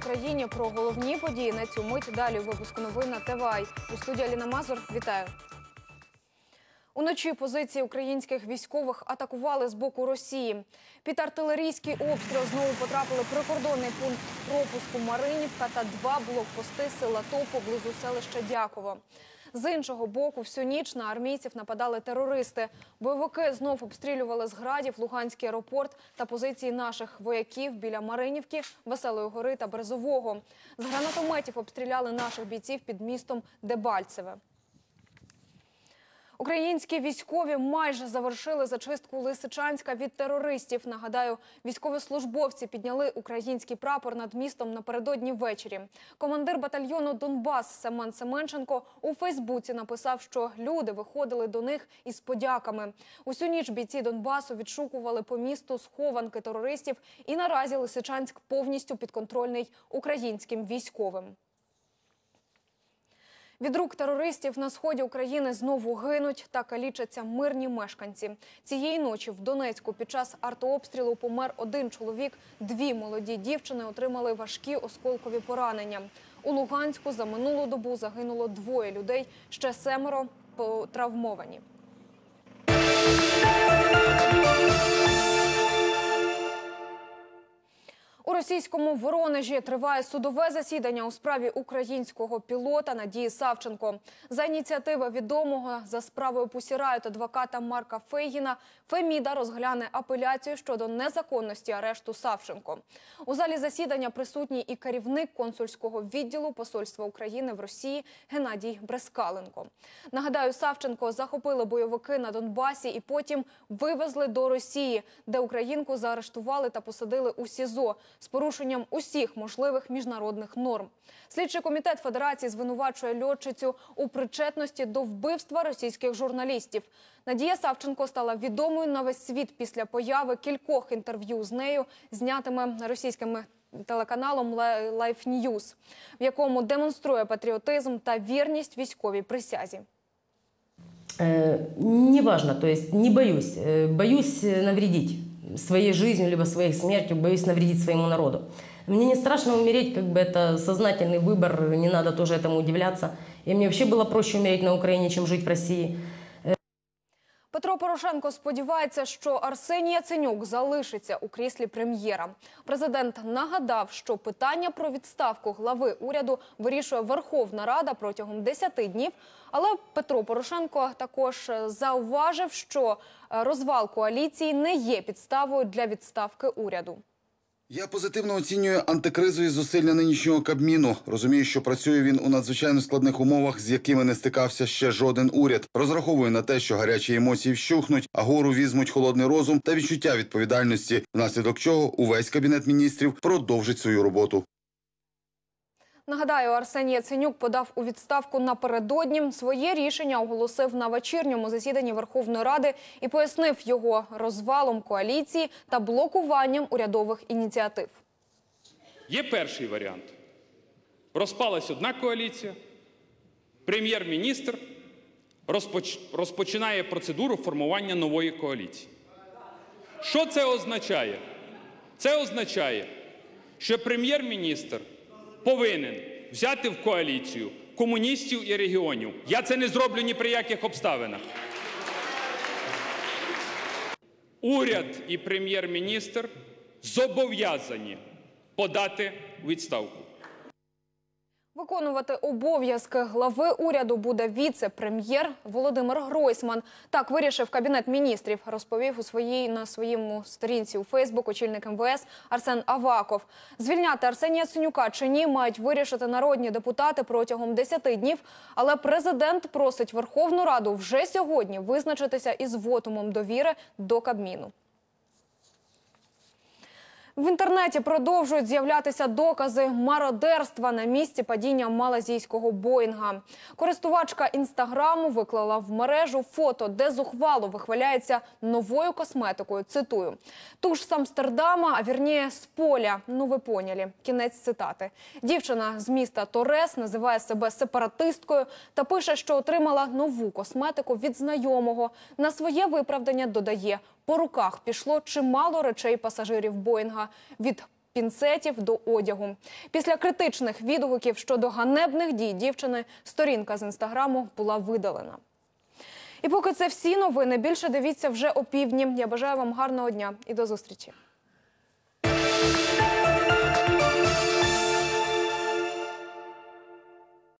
про головні події на цю мить. Далі у випуску новин на ТВАЙ. У студії Аліна Мазур. Вітаю. Уночі позиції українських військових атакували з боку Росії. Під артилерійський обстріл знову потрапили прикордонний пункт пропуску Маринівка та два блокпости села ТОП поблизу селища Дяково. З іншого боку, всю ніч на армійців нападали терористи. Бойовики знов обстрілювали з градів Луганський аеропорт та позиції наших вояків біля Маринівки, Веселої гори та Березового. З гранатометів обстріляли наших бійців під містом Дебальцеве. Українські військові майже завершили зачистку Лисичанська від терористів. Нагадаю, військовослужбовці підняли український прапор над містом напередодні ввечері. Командир батальйону Донбас Семен Семенченко у Фейсбуці написав, що люди виходили до них із подяками. Усю ніч бійці Донбасу відшукували по місту схованки терористів, і наразі Лисичанськ повністю підконтрольний українським військовим. Від рук терористів на сході України знову гинуть та калічаться мирні мешканці. Цієї ночі в Донецьку під час артообстрілу помер один чоловік. Дві молоді дівчини отримали важкі осколкові поранення. У Луганську за минулу добу загинуло двоє людей, ще семеро травмовані. Російському Воронежі триває судове засідання у справі українського пілота Надії Савченко. За ініціативи відомого за справою Пусірають адвоката Марка Фейгіна Феміда розгляне апеляцію щодо незаконності арешту Савченко. У залі засідання присутній і керівник консульського відділу Посольства України в Росії Геннадій Брескаленко. Нагадаю, Савченко захопили бойовики на Донбасі і потім вивезли до Росії, де українку заарештували та посадили у СІЗО з порушенням усіх можливих міжнародних норм. Слідчий комітет Федерації звинувачує льотчицю у причетності до вбивства російських журналістів. Надія Савченко стала відомою на весь світ після появи кількох інтерв'ю з нею, знятими російськими телеканалом Life News, в якому демонструє патріотизм та вірність військовій присязі. Э, неважно, то есть не боюсь. Э, боюсь навредить своей жизнью, либо своей смертью, боюсь навредить своему народу. Мне не страшно умереть, как бы это сознательный выбор, не надо тоже этому удивляться. И мне вообще было проще умереть на Украине, чем жить в России. Порошенко сподівається, що Арсеній Яценюк залишиться у кріслі прем'єра. Президент нагадав, що питання про відставку глави уряду вирішує Верховна Рада протягом 10 днів. Але Петро Порошенко також зауважив, що розвал коаліції не є підставою для відставки уряду. Я позитивно оцінюю антикризові зусилля нинішнього кабміну. Розумію, що працює він у надзвичайно складних умовах, з якими не стикався ще жоден уряд. Розраховую на те, що гарячі емоції вщухнуть, а гору візьмуть холодний розум та відчуття відповідальності, внаслідок чого увесь кабінет міністрів продовжить свою роботу. Нагадаю, Арсеній Яценюк подав у відставку напередодні. Своє рішення оголосив на вечірньому засіданні Верховної Ради і пояснив його розвалом коаліції та блокуванням урядових ініціатив. Є перший варіант. Розпалась одна коаліція, прем'єр-міністр розпоч... розпочинає процедуру формування нової коаліції. Що це означає? Це означає, що прем'єр-міністр повинен взяти в коаліцію комуністів і регіонів. Я це не зроблю ні при яких обставинах. Уряд і прем'єр-міністр зобов'язані подати відставку. Виконувати обов'язки глави уряду буде віце-прем'єр Володимир Гройсман. Так вирішив кабінет міністрів. Розповів у своїй на своєму сторінці у Фейсбук очільник МВС Арсен Аваков. Звільняти Арсенія Синюка чи ні мають вирішити народні депутати протягом 10 днів. Але президент просить Верховну Раду вже сьогодні визначитися із вотумом довіри до Кабміну. В інтернеті продовжують з'являтися докази мародерства на місці падіння малазійського Боїнга. Користувачка інстаграму виклала в мережу фото, де зухвало вихваляється новою косметикою. Цитую: ту з Амстердама, а вірніє з поля. Ну ви поняли. Кінець цитати. Дівчина з міста Торес називає себе сепаратисткою та пише, що отримала нову косметику від знайомого. На своє виправдання додає. По руках пішло чимало речей пасажирів Боїнга від пінцетів до одягу. Після критичних відгуків щодо ганебних дій дівчини сторінка з інстаграму була видалена. І поки це всі новини, більше дивіться вже о півдні. Я бажаю вам гарного дня і до зустрічі.